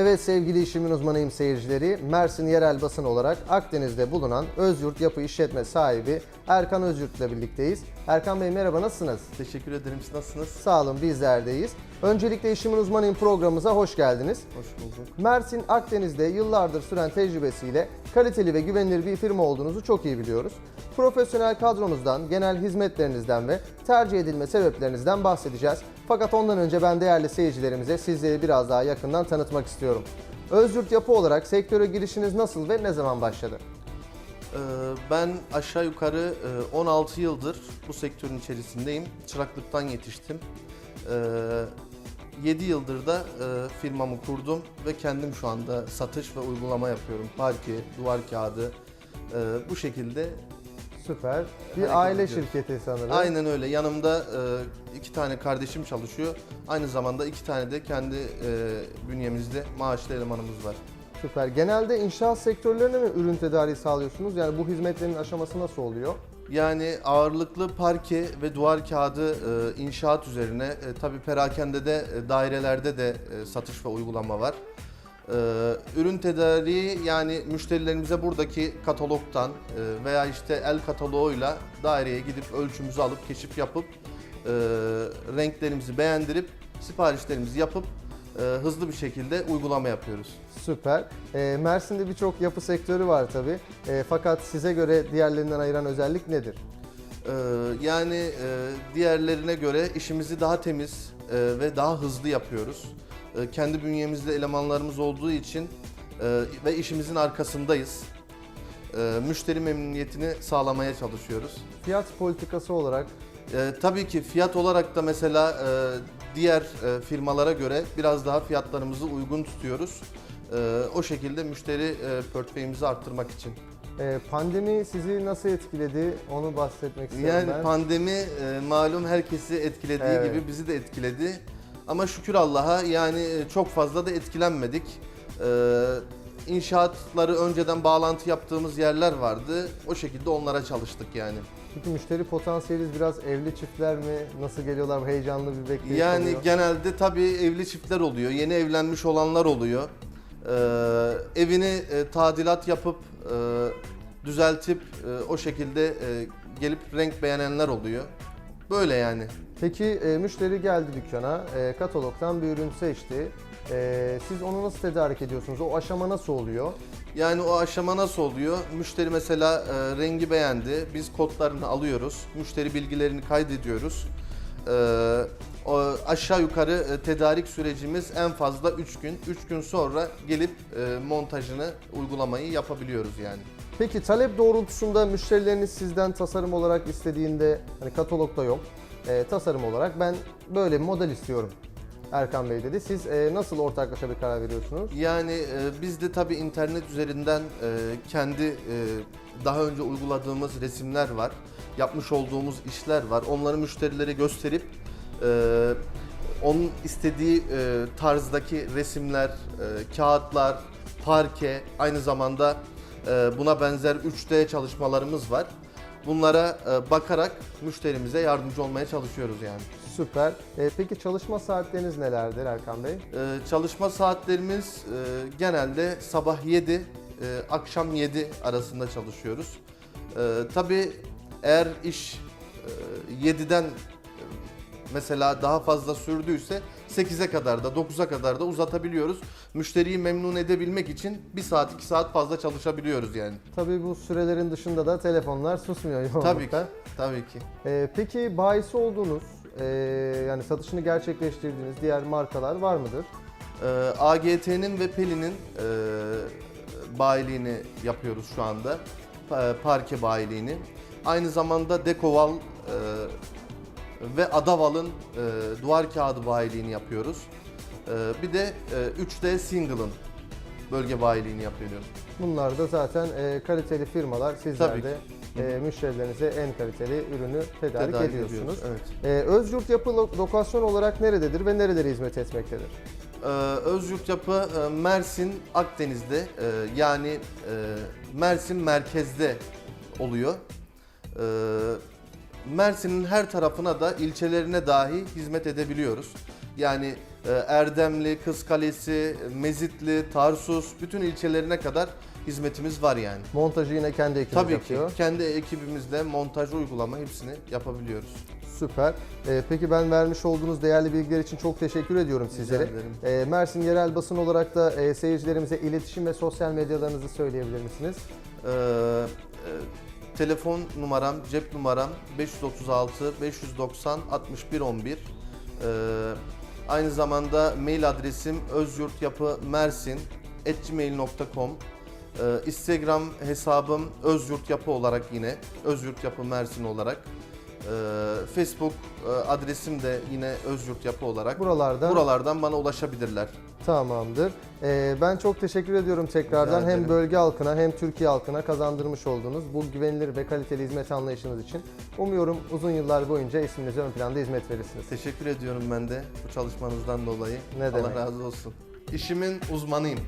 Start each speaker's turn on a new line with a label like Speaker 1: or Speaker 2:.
Speaker 1: Evet sevgili işimin uzmanıyım seyircileri. Mersin yerel basın olarak Akdeniz'de bulunan Özyurt Yapı İşletme sahibi Erkan Özyurt ile birlikteyiz. Erkan Bey merhaba nasılsınız?
Speaker 2: Teşekkür ederim. Siz nasılsınız?
Speaker 1: Sağ olun bizlerdeyiz. Öncelikle işimin uzmanıyım programımıza hoş geldiniz.
Speaker 2: Hoş bulduk.
Speaker 1: Mersin Akdeniz'de yıllardır süren tecrübesiyle kaliteli ve güvenilir bir firma olduğunuzu çok iyi biliyoruz. Profesyonel kadronuzdan, genel hizmetlerinizden ve tercih edilme sebeplerinizden bahsedeceğiz. Fakat ondan önce ben değerli seyircilerimize sizleri biraz daha yakından tanıtmak istiyorum. Özyurt Yapı olarak sektöre girişiniz nasıl ve ne zaman başladı?
Speaker 2: Ee, ben aşağı yukarı e, 16 yıldır bu sektörün içerisindeyim. Çıraklıktan yetiştim. Ee, 7 yıldır da e, firmamı kurdum ve kendim şu anda satış ve uygulama yapıyorum. Parke, duvar kağıdı e, bu şekilde.
Speaker 1: Süper.
Speaker 2: Hareket
Speaker 1: Bir aile
Speaker 2: ediyoruz.
Speaker 1: şirketi sanırım.
Speaker 2: Aynen öyle. Yanımda e, iki tane kardeşim çalışıyor. Aynı zamanda iki tane de kendi e, bünyemizde maaşlı elemanımız var.
Speaker 1: Süper. Genelde inşaat sektörlerine mi ürün tedariği sağlıyorsunuz? Yani bu hizmetlerin aşaması nasıl oluyor?
Speaker 2: Yani ağırlıklı parke ve duvar kağıdı e, inşaat üzerine e, tabii perakende de e, dairelerde de e, satış ve uygulama var. E, ürün tedariği yani müşterilerimize buradaki katalogdan e, veya işte el kataloğuyla daireye gidip ölçümüzü alıp keşif yapıp e, renklerimizi beğendirip siparişlerimizi yapıp e, hızlı bir şekilde uygulama yapıyoruz.
Speaker 1: Süper. Ee, Mersin'de birçok yapı sektörü var tabii. Ee, fakat size göre diğerlerinden ayıran özellik nedir?
Speaker 2: Ee, yani e, diğerlerine göre işimizi daha temiz e, ve daha hızlı yapıyoruz. E, Kendi bünyemizde elemanlarımız olduğu için e, ve işimizin arkasındayız. E, Müşteri memnuniyetini sağlamaya çalışıyoruz.
Speaker 1: Fiyat politikası olarak
Speaker 2: E, Tabii ki fiyat olarak da mesela e, diğer e, firmalara göre biraz daha fiyatlarımızı uygun tutuyoruz. E, O şekilde müşteri e, portföyümüzü arttırmak için.
Speaker 1: e, pandemi sizi nasıl etkiledi onu bahsetmek istiyorum
Speaker 2: Yani
Speaker 1: ben.
Speaker 2: pandemi e, malum herkesi etkilediği
Speaker 1: Evet.
Speaker 2: gibi bizi de etkiledi. Ama şükür Allah'a yani e, çok fazla da etkilenmedik. E, inşaatları önceden bağlantı yaptığımız yerler vardı. O şekilde onlara çalıştık yani.
Speaker 1: Çünkü müşteri potansiyeliz biraz evli çiftler mi? Nasıl geliyorlar? Heyecanlı bir bekleyiş
Speaker 2: Yani
Speaker 1: oluyor.
Speaker 2: genelde tabii evli çiftler oluyor, yeni evlenmiş olanlar oluyor. E, evini e, tadilat yapıp e, düzeltip e, o şekilde e, gelip renk beğenenler oluyor. Böyle yani.
Speaker 1: Peki e, müşteri geldi dükkana, e, katalogdan bir ürün seçti. E, siz onu nasıl tedarik ediyorsunuz? O aşama nasıl oluyor?
Speaker 2: Yani o aşama nasıl oluyor? Müşteri mesela e, rengi beğendi. Biz kodlarını alıyoruz. Müşteri bilgilerini kaydediyoruz. E, o aşağı yukarı e, tedarik sürecimiz en fazla 3 gün. 3 gün sonra gelip e, montajını, uygulamayı yapabiliyoruz yani.
Speaker 1: Peki talep doğrultusunda müşterileriniz sizden tasarım olarak istediğinde, hani katalogda yok, e, tasarım olarak ben böyle bir model istiyorum. Erkan Bey dedi. Siz e, nasıl ortaklaşa bir karar veriyorsunuz?
Speaker 2: Yani e, biz de tabii internet üzerinden e, kendi e, daha önce uyguladığımız resimler var. Yapmış olduğumuz işler var. Onları müşterilere gösterip e, onun istediği e, tarzdaki resimler, e, kağıtlar, parke, aynı zamanda e, buna benzer 3D çalışmalarımız var. Bunlara e, bakarak müşterimize yardımcı olmaya çalışıyoruz yani.
Speaker 1: Süper. E, peki çalışma saatleriniz nelerdir Erkan Bey?
Speaker 2: Ee, çalışma saatlerimiz e, genelde sabah 7, e, akşam 7 arasında çalışıyoruz. Tabii eğer iş e, 7'den e, mesela daha fazla sürdüyse 8'e kadar da 9'a kadar da uzatabiliyoruz. Müşteriyi memnun edebilmek için 1 saat 2 saat fazla çalışabiliyoruz yani.
Speaker 1: Tabii bu sürelerin dışında da telefonlar susmuyor yoğunlukta.
Speaker 2: Tabii ki. Tabii ki.
Speaker 1: E, peki bahisi olduğunuz, e, yani satışını gerçekleştirdiğiniz diğer markalar var mıdır?
Speaker 2: Ee, AGT'nin ve Pelin'in e, bayiliğini yapıyoruz şu anda. Pa- Parke bayiliğini. Aynı zamanda Dekoval e, ve Adaval'ın e, duvar kağıdı bayiliğini yapıyoruz. E, bir de e, 3D Single'ın bölge bayiliğini yapıyoruz.
Speaker 1: Bunlar da zaten e, kaliteli firmalar. Sizler
Speaker 2: Tabii ki.
Speaker 1: de e, müşterilerinize en kaliteli ürünü tedarik,
Speaker 2: Tedarik
Speaker 1: ediyorsunuz.
Speaker 2: ediyoruz, Evet.
Speaker 1: E, Özyurt Yapı lo- lokasyon olarak nerededir ve nerelere hizmet etmektedir?
Speaker 2: Ee, Özyurt Yapı e, Mersin Akdeniz'de e, yani e, Mersin merkezde oluyor. Ee, Mersin'in her tarafına da ilçelerine dahi hizmet edebiliyoruz. Yani e, Erdemli, Kız Kalesi, Mezitli, Tarsus bütün ilçelerine kadar hizmetimiz var yani.
Speaker 1: Montajı yine kendi ekibiniz
Speaker 2: Tabii
Speaker 1: yapıyor.
Speaker 2: ki kendi ekibimizle montaj uygulama hepsini yapabiliyoruz.
Speaker 1: Süper. Ee, peki ben vermiş olduğunuz değerli bilgiler için çok teşekkür ediyorum sizlere.
Speaker 2: ederim.
Speaker 1: Ee, Mersin Yerel Basın olarak da e, seyircilerimize iletişim ve sosyal medyalarınızı söyleyebilir misiniz?
Speaker 2: Ee, e, telefon numaram, cep numaram 536 590 61 11. Ee, aynı zamanda mail adresim özyurtyapımersin@gmail.com. Ee, Instagram hesabım özyurtyapı olarak yine özyurtyapı Mersin olarak. Ee, Facebook e, adresim de yine özyurtyapı olarak.
Speaker 1: Buralardan
Speaker 2: Buralardan bana ulaşabilirler.
Speaker 1: tamamdır. Ee, ben çok teşekkür ediyorum tekrardan
Speaker 2: Rica
Speaker 1: hem
Speaker 2: ederim.
Speaker 1: bölge halkına hem Türkiye halkına kazandırmış olduğunuz bu güvenilir ve kaliteli hizmet anlayışınız için. Umuyorum uzun yıllar boyunca isminize ön planda hizmet verirsiniz.
Speaker 2: Teşekkür ediyorum ben de bu çalışmanızdan dolayı.
Speaker 1: Ne
Speaker 2: Allah
Speaker 1: demek.
Speaker 2: razı olsun. İşimin uzmanıyım.